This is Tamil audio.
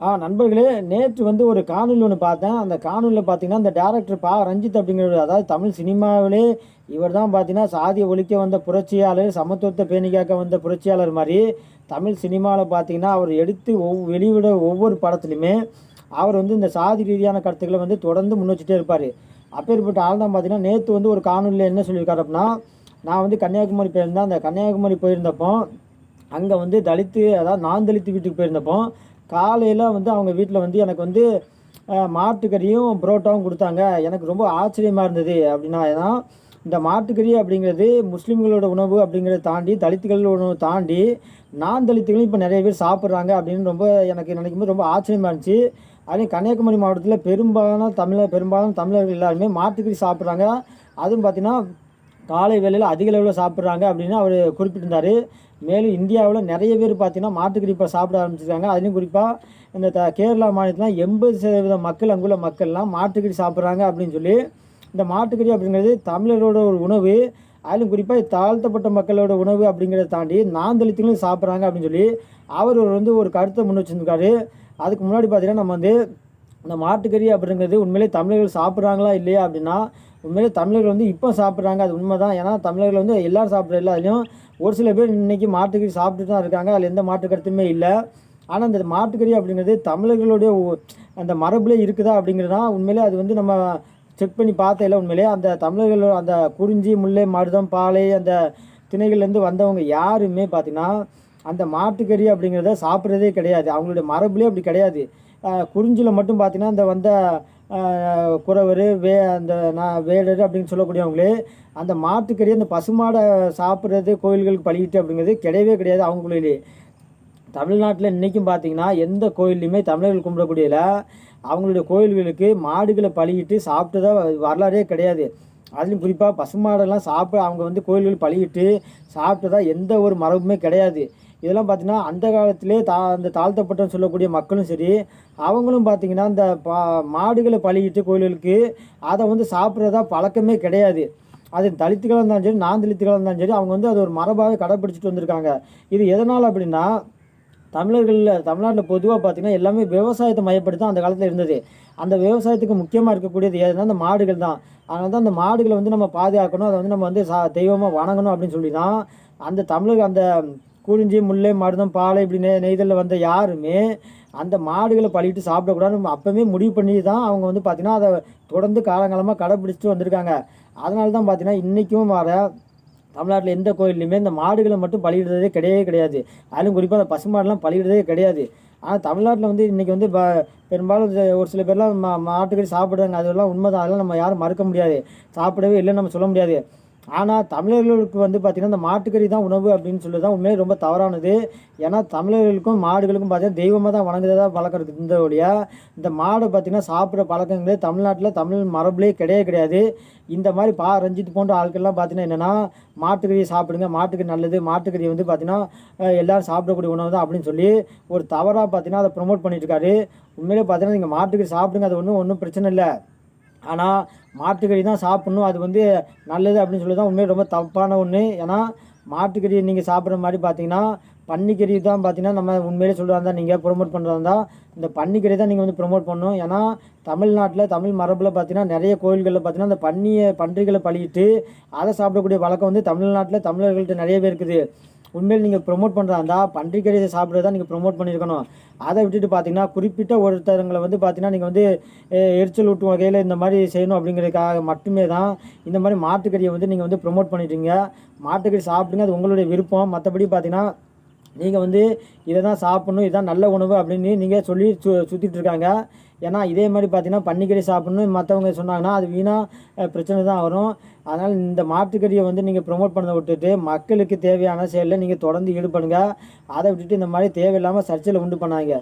ஆ நண்பர்களே நேற்று வந்து ஒரு காணொலி ஒன்று பார்த்தேன். அந்த காணொலியில் பார்த்தீங்கன்னா அந்த டேரக்டர் பா ரஞ்சித் அப்படிங்கிற அதாவது தமிழ் சினிமாவிலே இவர் தான் பார்த்தீங்கன்னா சாதியை ஒழிக்க வந்த புரட்சியாளர் சமத்துவத்தை பேணிக்காக்க வந்த புரட்சியாளர் மாதிரி தமிழ் சினிமாவில் பார்த்தீங்கன்னா அவர் எடுத்து ஒவ் வெளிவிட ஒவ்வொரு படத்துலையுமே அவர் வந்து இந்த சாதி ரீதியான கருத்துக்களை வந்து தொடர்ந்து முன் இருப்பார். அப்பேற்பட்ட ஆள் தான் பார்த்தீங்கன்னா நேற்று வந்து ஒரு காணொலியில் என்ன சொல்லியிருக்காரு அப்படின்னா நான் வந்து கன்னியாகுமரி போயிருந்தேன். அந்த கன்னியாகுமரி போயிருந்தப்போ அங்கே வந்து தலித்து அதாவது நான் தலித்து வீட்டுக்கு போயிருந்தப்போ காலையில் வந்து அவங்க வீட்டில் வந்து எனக்கு வந்து மாட்டுக்கறியும் புரோட்டாவும் கொடுத்தாங்க. எனக்கு ரொம்ப ஆச்சரியமாக இருந்தது. அப்படின்னா ஏன்னா இந்த மாட்டுக்கறி அப்படிங்கிறது முஸ்லீம்களோட உணவு அப்படிங்கிறத தாண்டி தலித்துகளோட உணவு தாண்டி நான் தலித்துகளும் இப்போ நிறைய பேர் சாப்பிட்றாங்க அப்படின்னு ரொம்ப எனக்கு நினைக்கும் போது ரொம்ப ஆச்சரியமாக இருந்துச்சு. அதே கன்னியாகுமரி மாவட்டத்தில் பெரும்பாலான தமிழர் பெரும்பாலான தமிழர்கள் எல்லாருமே மாட்டுக்கறி சாப்பிட்றாங்க. அதுவும் பார்த்திங்கன்னா காலை வேளையில் அதிக அளவில் சாப்பிட்றாங்க அப்படின்னு அவர் குறிப்பிட்டிருந்தார். மேலும் இந்தியாவில் நிறைய பேர் பார்த்தீங்கன்னா மாட்டுக்கறி இப்போ சாப்பிட ஆரம்பிச்சிருக்காங்க. அதுலேயும் குறிப்பாக இந்த த கேரளா மாநிலத்தில் எண்பது சதவீத மக்கள் அங்குள்ள மக்கள்லாம் மாட்டுக்கறி சாப்பிட்றாங்க அப்படின்னு சொல்லி இந்த மாட்டுக்கறி அப்படிங்கிறது தமிழரோட ஒரு உணவு. அதிலும் குறிப்பாக தாழ்த்தப்பட்ட மக்களோட உணவு அப்படிங்கிறத தாண்டி நாந்தலித்துகளும் சாப்பிட்றாங்க அப்படின்னு சொல்லி அவர் வந்து ஒரு கருத்தை முன் வச்சிருக்காரு அதுக்கு முன்னாடி பார்த்தீங்கன்னா நம்ம வந்து இந்த மாட்டுக்கறி அப்படிங்கிறது உண்மையிலே தமிழர்கள் சாப்பிட்றாங்களா இல்லையா அப்படின்னா உண்மையிலே தமிழர்கள் வந்து இப்போ சாப்பிட்றாங்க. அது உண்மை தான் ஏன்னா தமிழர்கள் வந்து எல்லோரும் சாப்பிட்ற இல்லை அதுலேயும் ஒரு சில பேர் இன்னைக்கு மாட்டுக்கறி சாப்பிட்டு தான் இருக்காங்க. அதில் எந்த மாட்டு கருத்துமே இல்லை. ஆனால் இந்த மாட்டுக்கறி அப்படிங்கிறது தமிழர்களுடைய ஒ- அந்த மரபுல இருக்குதா அப்படிங்கிறது தான் உண்மையிலே அது வந்து நம்ம செக் பண்ணி பார்த்தையில உண்மையிலே. அந்த தமிழர்கள் அந்த குறிஞ்சி முல்லை மருதம் பாலை அந்த திணைகள்லேருந்து வந்தவங்க யாருமே பார்த்தீங்கன்னா அந்த மாட்டுக்கறி அப்படிங்கிறத சாப்பிட்றதே கிடையாது. அவங்களுடைய மரபுலேயே அப்படி கிடையாது. குறிஞ்சியில் மட்டும் பார்த்தீங்கன்னா அந்த வந்த குறவர் வே அந்த நான் வேடர் அப்படின்னு சொல்லக்கூடியவங்களே அந்த மாட்டுக்கறி அந்த பசுமாடை சாப்பிட்றது கோயில்களுக்கு பழகிட்டு அப்படிங்கிறது கிடையவே கிடையாது அவங்க தமிழ்நாட்டில் இன்றைக்கும் பார்த்தீங்கன்னா எந்த கோயில்லையுமே தமிழர்கள் கும்பிடக்கூடியல அவங்களுடைய கோயில்களுக்கு மாடுகளை பழகிட்டு சாப்பிட்டதா வரலாறே கிடையாது. அதுலேயும் குறிப்பாக பசுமாடெல்லாம் சாப்பிட அவங்க வந்து கோயில்கள் பழகிட்டு சாப்பிட்டதா எந்த ஒரு மரபுமே கிடையாது. இதெல்லாம் பார்த்தீங்கன்னா அந்த காலத்திலே தா அந்த தாழ்த்தப்பட்டன்னு சொல்லக்கூடிய மக்களும் சரி அவங்களும் பார்த்தீங்கன்னா இந்த பா மாடுகளை பழகிட்டு கோயில்களுக்கு அதை வந்து சாப்பிட்றதா பழக்கமே கிடையாது. அது தலித்துகளாக இருந்தாலும் சரி நான் தலித்துகளாக இருந்தாலும் சரி அவங்க வந்து அது ஒரு மரபாகவே கடைப்பிடிச்சிட்டு வந்திருக்காங்க. இது எதனால் அப்படின்னா தமிழர்களில் தமிழ்நாட்டில் பொதுவாக பார்த்தீங்கன்னா எல்லாமே விவசாயத்தை மையப்படுத்தி தான் அந்த காலத்தில் இருந்தது. அந்த விவசாயத்துக்கு முக்கியமாக இருக்கக்கூடியது எதுனா அந்த மாடுகள் தான். அதனால தான் அந்த மாடுகளை வந்து நம்ம பாதுகாக்கணும் அதை வந்து நம்ம வந்து சா தெய்வமாக வணங்கணும் அப்படின்னு சொல்லி தான் அந்த தமிழர் அந்த குறிஞ்சி முல்லை மருதம் பாலை இப்படி நெ நெய்தலில் வந்த யாருமே அந்த மாடுகளை பழிட்டு சாப்பிடக்கூடாதுன்னு அப்போவே முடிவு பண்ணி தான் அவங்க வந்து பார்த்திங்கன்னா அதை தொடர்ந்து காலங்காலமாக கடைப்பிடிச்சிட்டு வந்திருக்காங்க. அதனால தான் பார்த்தீங்கன்னா இன்றைக்கும் வர தமிழ்நாட்டில் எந்த கோயில்லையுமே இந்த மாடுகளை மட்டும் பலியிடுறதே கிடையவே கிடையாது. அதிலும் குறிப்பாக அந்த பசுமாடெலாம் பலியிடுறதே கிடையாது. ஆனால் தமிழ்நாட்டில் வந்து இன்றைக்கி வந்து ப பெரும்பாலும் ஒரு சில பேர்லாம் மா மாட்டுக்கறி சாப்பிடுறாங்க. அதெல்லாம் உண்மைதான். அதெல்லாம் நம்ம யாரும் மறுக்க முடியாது. சாப்பிடவே இல்லைன்னு நம்ம சொல்ல முடியாது. ஆனால் தமிழர்களுக்கு வந்து பார்த்திங்கன்னா இந்த மாட்டுக்கறி தான் உணவு அப்படின்னு சொல்லி தான் உண்மையிலே ரொம்ப தவறானது. ஏன்னா தமிழர்களுக்கும் மாடுகளுக்கும் பார்த்திங்கன்னா தெய்வமாக தான் வணங்குறதா பழக்கிறது இந்த வழியா இந்த மாடை பார்த்திங்கன்னா சாப்பிட்ற பழக்கங்களே தமிழ்நாட்டில் தமிழ் மரபுலேயே கிடையவே கிடையாது. இந்த மாதிரி பா ரஞ்சித் போன்ற ஆட்கள்லாம் பார்த்தீங்கன்னா என்னென்னா மாட்டுக்கறியை சாப்பிடுங்க மாட்டுக்கறி நல்லது மாட்டுக்கறி வந்து பார்த்தீங்கன்னா எல்லோரும் சாப்பிடக்கூடிய உணவு தான் அப்படின்னு சொல்லி ஒரு தவறாக பார்த்தீங்கன்னா அதை ப்ரொமோட் பண்ணிட்டுருக்காரு உண்மையிலே பார்த்தீங்கன்னா நீங்கள் மாட்டுக்கறி சாப்பிடுங்க அது ஒன்றும் ஒன்றும் பிரச்சனை இல்லை. ஆனால் மாட்டுக்கறி தான் சாப்பிட்ணும். அது வந்து நல்லது அப்படின்னு சொல்லி தான் உண்மையை ரொம்ப தப்பான ஒன்று ஏன்னா மாட்டுக்கறி நீங்கள் சாப்பிட்ற மாதிரி பார்த்தீங்கன்னா பன்னிக்கறி தான் பார்த்தீங்கன்னா நம்ம உண்மையிலே சொல்கிறதா நீங்கள் ப்ரொமோட் பண்ணுறதா இந்த பன்னிக்கறி தான் நீங்கள் வந்து ப்ரொமோட் பண்ணணும். ஏன்னா தமிழ்நாட்டில் தமிழ் மரபில் பார்த்தீங்கன்னா நிறைய கோயில்களில் பார்த்தீங்கன்னா அந்த பன்னியை பன்றிகளை பழியிட்டு அதை சாப்பிடக்கூடிய வழக்கம் வந்து தமிழ்நாட்டில் தமிழர்கள்ட்ட நிறைய பேர் இருக்குது. உண்மையில் நீங்கள் ப்ரொமோட் பண்ணுறதா இருந்தால் பன்றிக்கறியை சாப்பிட்றதா நீங்கள் ப்ரொமோட் பண்ணியிருக்கணும். அதை விட்டுட்டு பார்த்தீங்கன்னா குறிப்பிட்ட ஒருத்தருங்களை வந்து பார்த்தீங்கன்னா நீங்கள் வந்து எரிச்சல் ஊட்டும் வகையில் இந்த மாதிரி செய்யணும் அப்படிங்கிறதுக்காக மட்டுமே தான் இந்த மாதிரி மாட்டுக்கறியை வந்து நீங்கள் வந்து ப்ரொமோட் பண்ணிட்டீங்க. மாட்டுக்கறி சாப்பிடுங்க அது உங்களுடைய விருப்பம். மற்றபடி பார்த்தீங்கன்னா நீங்கள் வந்து இதை தான் சாப்பிட்ணும் இதுதான் நல்ல உணவு அப்படின்னு நீங்கள் சொல்லி சு சுற்றிட்டு இருக்காங்க ஏன்னா இதே மாதிரி பார்த்தீங்கன்னா பன்னிக்கறி சாப்பிட்ணும் மற்றவங்க சொன்னாங்கன்னா அது வீணாக பிரச்சனை தான் வரும். அதனால் இந்த மாட்டுக்கறியை வந்து நீங்கள் ப்ரொமோட் பண்ணதை விட்டுட்டு மக்களுக்கு தேவையான செயலில் நீங்கள் தொடர்ந்து ஈடுபடுங்க. அதை விட்டுட்டு இந்த மாதிரி தேவையில்லாமல் சர்ச்சையில் உண்டு பண்ணாங்க